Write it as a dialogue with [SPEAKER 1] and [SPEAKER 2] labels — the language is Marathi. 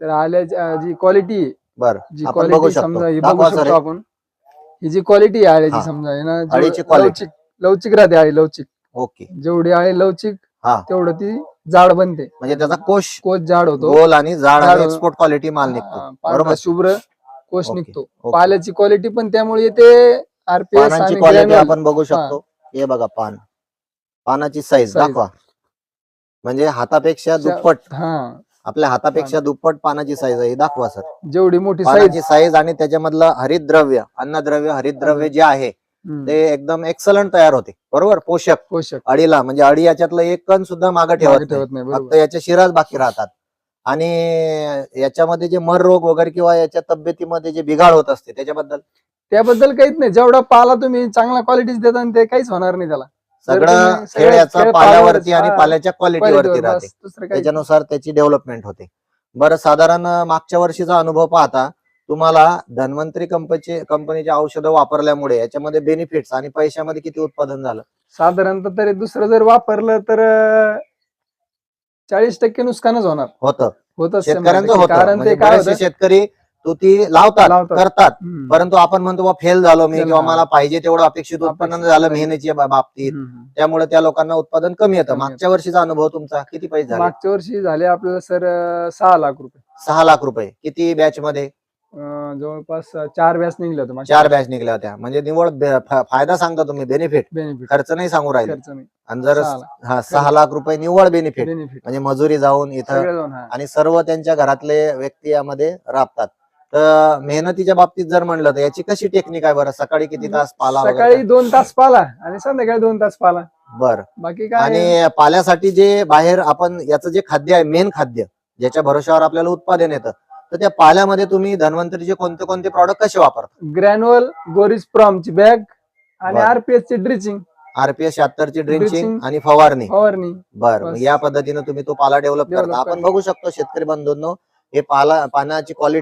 [SPEAKER 1] तर आल्याची जी क्वालिटी
[SPEAKER 2] बर
[SPEAKER 1] जी
[SPEAKER 2] आपण बघू
[SPEAKER 1] क्वालिटी
[SPEAKER 2] शकतो.
[SPEAKER 1] समजा ही
[SPEAKER 2] दाखवा
[SPEAKER 1] बघू
[SPEAKER 2] सर
[SPEAKER 1] शकतो
[SPEAKER 2] हे.
[SPEAKER 1] आपण ही जी क्वालिटी आहे आळ्याची
[SPEAKER 2] हा.
[SPEAKER 1] समजा आहे ना
[SPEAKER 2] आळीची
[SPEAKER 1] जेव-
[SPEAKER 2] quality.
[SPEAKER 1] लवचिक लवचिक राहते आळी लवचिक
[SPEAKER 2] ओके
[SPEAKER 1] जेवढी आळी लवचिक
[SPEAKER 2] हा.
[SPEAKER 1] तेवढं ती जाड बनते
[SPEAKER 2] म्हणजे त्याचा कोश
[SPEAKER 1] कोच जाड होतो
[SPEAKER 2] गोल आणि जाड आणि. एक्सपोर्ट क्वालिटी माल निघतो
[SPEAKER 1] हा, पांढरा
[SPEAKER 2] बरोबर
[SPEAKER 1] शुभ्र कोश
[SPEAKER 2] ओके,
[SPEAKER 1] निघतो
[SPEAKER 2] ओके.
[SPEAKER 1] पाल्याची क्वालिटी पण त्यामुळे येते आरपीएस
[SPEAKER 2] पानांची
[SPEAKER 1] आणि
[SPEAKER 2] क्वालिटी. आपण बघू शकतो हे बघा पान पानाची साईज
[SPEAKER 1] Size.
[SPEAKER 2] दाखवा म्हणजे हातापेक्षा दुप्पट
[SPEAKER 1] हा
[SPEAKER 2] आपल्या हातापेक्षा दुप्पट पानाची साईज आहे. ही दाखवा सर
[SPEAKER 1] जेवढी मोठी साईज
[SPEAKER 2] पानाची साईज आणि त्याच्यामधलं हरितद्रव्य अन्नद्रव्य हरितद्रव्य जे आहे ते एकदम एक्सलंट तयार होते. बरोबर? पोषक.
[SPEAKER 1] पोषक.
[SPEAKER 2] अडीला म्हणजे अडी याच्यातलं एक कण सुद्धा मागे ठेवत नाही.
[SPEAKER 1] ठेवत नाही
[SPEAKER 2] फक्त याच्या शिराच बाकी राहतात. आणि याच्यामध्ये जे मर रोग वगैरे किंवा याच्या तब्येतीमध्ये जे बिघाड होत असते त्याच्याबद्दल?
[SPEAKER 1] त्याबद्दल काहीच नाही. जेवढा पाला तुम्ही चांगला क्वालिटीच देता आणि ते काहीच होणार नाही त्याला.
[SPEAKER 2] सगळं खेळ याचा पाल्यावरती आणि. पाल्याच्या क्वालिटीवरती राहते. त्याच्यानुसार त्याची डेव्हलपमेंट होते. बरं साधारण मागच्या वर्षीचा अनुभव पाहता तुम्हाला धन्वंतरी कंपनीचे कंपनीचे औषधं वापरल्यामुळे याच्यामध्ये बेनिफिट्स आणि पैशामध्ये किती उत्पादन झालं?
[SPEAKER 1] साधारणतः तरी दुसरं जर वापरलं तर चाळीस टक्के नुकसानच होणार.
[SPEAKER 2] होतं.
[SPEAKER 1] होतच
[SPEAKER 2] शेतकऱ्यांचं होतं.
[SPEAKER 1] कारण ते
[SPEAKER 2] तुती लावतात
[SPEAKER 1] लावतात.
[SPEAKER 2] करतात.
[SPEAKER 1] हम्म.
[SPEAKER 2] परंतु आपण म्हणतो बा फेल झालो मी किंवा. मला पाहिजे तेवढं अपेक्षित उत्पन्न झालं. मेहनतीच्या बा- बाबतीत.
[SPEAKER 1] हम्म.
[SPEAKER 2] त्यामुळे त्या लोकांना उत्पादन कमी येतं.
[SPEAKER 1] कमी
[SPEAKER 2] मागच्या वर्षीचा अनुभव तुमचा किती पैसे झाले?
[SPEAKER 1] मागच्या वर्षी झाले आपल्याला सर सहा लाख रुपये.
[SPEAKER 2] सहा लाख रुपये. किती बॅच मध्ये
[SPEAKER 1] अं, जवळपास चार व्यास निघले होते
[SPEAKER 2] चार बॅच निघल्या होत्या. म्हणजे निवड बे- फा- फायदा सांगता तुम्ही बेनिफिट
[SPEAKER 1] बेनिफिट
[SPEAKER 2] खर्च नाही सांगू राहिले.
[SPEAKER 1] खर्च नाही.
[SPEAKER 2] आणि जर
[SPEAKER 1] सहा लाख.
[SPEAKER 2] हा सहा लाख रुपये निव्वळ बेनिफिट
[SPEAKER 1] बेनिफिट
[SPEAKER 2] म्हणजे मजुरी जाऊन इथं
[SPEAKER 1] सगळे जाऊन हा.
[SPEAKER 2] आणि सर्व त्यांच्या घरातले व्यक्ती यामध्ये राबतात. तर मेहनतीच्या बाबतीत जर म्हणलं तर याची कशी टेक्निक आहे बरं? सकाळी किती तास पाला
[SPEAKER 1] सकाळी दोन तास पाला आणि संध्याकाळी दोन तास पाला.
[SPEAKER 2] बर.
[SPEAKER 1] बाकी काय?
[SPEAKER 2] आणि पाल्यासाठी जे बाहेर आपण याचं जे खाद्य आहे मेन खाद्य ज्याच्या भरोशावर आपल्याला उत्पादन येतं तर त्या पाल्यामध्ये तुम्ही धन्वंतरीचे कोणते कोणते प्रॉडक्ट कसे वापरता?
[SPEAKER 1] ग्रॅन्युअल गोरिस प्रॉमची बॅग आणि. आरपीएस ची ड्रिचिंग.
[SPEAKER 2] आरपीएस शहात्तरची ड्रिंचिंग
[SPEAKER 1] Drenching.
[SPEAKER 2] आणि फवारणी.
[SPEAKER 1] फवारणी.
[SPEAKER 2] बर. या पद्धतीने तुम्ही तो पाला डेव्हलप करता. आपण. बघू शकतो शेतकरी बंधूंनो हे पाला पानाची क्वालिटी